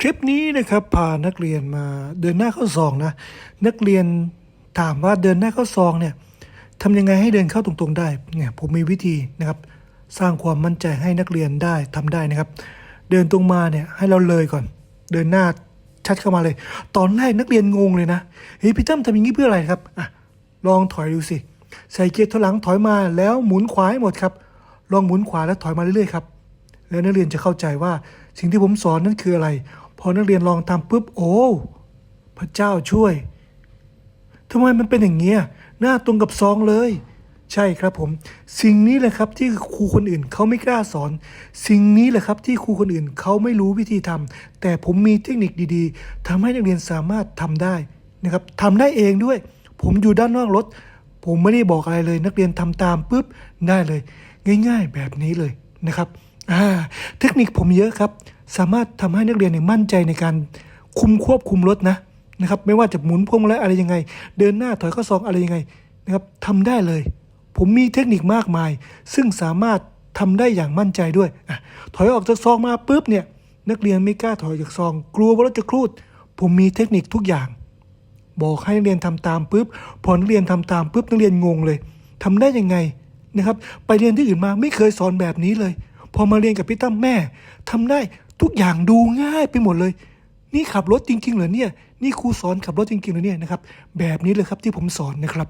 คลิปนี้นะครับพานักเรียนมาเดินหน้าเข้าซองนะ นักเรียนถามว่าเดินหน้าเข้าซองเนี่ยทำยังไงให้เดินเข้าตรงๆได้เนี่ยผมมีวิธีนะครับ สร้างความมั่นใจให้นักเรียนได้ทำได้นะครับ เดินตรงมาเนี่ยให้เราเลยก่อน เดินหน้าชัดเข้ามาเลย ตอนแรกนักเรียนงงเลยนะเฮ้ยพี่ตั้มทำอย่างนี้เพื่ออะไรครับอะลองถอยดูสิใส่เกียร์ถอยหลังถอยมาแล้วหมุนขวาให้หมดครับ ลองหมุนขวาแล้วถอยมาเรื่อยๆครับแล้วนักเรียนจะเข้าใจว่าสิ่งที่ผมสอนนั้นคืออะไร พอนักเรียนลองทำปุ๊บโอ้พระเจ้าช่วยทำไมมันเป็นอย่างเงี้ยหน้าตรงกับซองเลย ใช่ครับผม สิ่งนี้แหละครับที่ครูคนอื่นเขาไม่กล้าสอน สิ่งนี้แหละครับที่ครูคนอื่นเขาไม่รู้วิธีทำแต่ผมมีเทคนิคดีๆทำให้นักเรียนสามารถทำได้นะครับทำได้เองด้วย ผมอยู่ด้านนอกรถ ผมไม่ได้บอกอะไรเลย นักเรียนทำตามปุ๊บได้เลย ง่าย ๆ แบบนี้เลยนะครับเทคนิคผมเยอะครับ สามารถทำให้นักเรียนเนี่ยมั่นใจในการคุมควบคุมรถนะนะครับไม่ว่าจะหมุนพวงมาลัยอะไรยังไง เดินหน้าถอยข้าซองอะไรยังไงนะครับทำได้เลย ผมมีเทคนิคมากมาย ซึ่งสามารถทำได้อย่างมั่นใจด้วยอถอยออกจากซองมาปุ๊บเนี่ยนักเรียนไม่กล้าถอยจากซอง กลัวว่ารถจะครูด ผมมีเทคนิคทุกอย่าง บอกให้นักเรียนทำตามปุ๊บพอนักเรียนทำตามปุ๊บนักเรียนงงเลยทำได้ยังไงนะครับ ไปเรียนที่อื่นมาไม่เคยสอนแบบนี้เลย พอมาเรียนกับพี่ตั้มแม่ทำได้ ทุกอย่างดูง่ายไปหมดเลย นี่ขับรถจริงๆเหรอเนี่ย นี่ครูสอนขับรถจริงๆเหรอเนี่ยนะครับ แบบนี้เลยครับที่ผมสอนนะครับ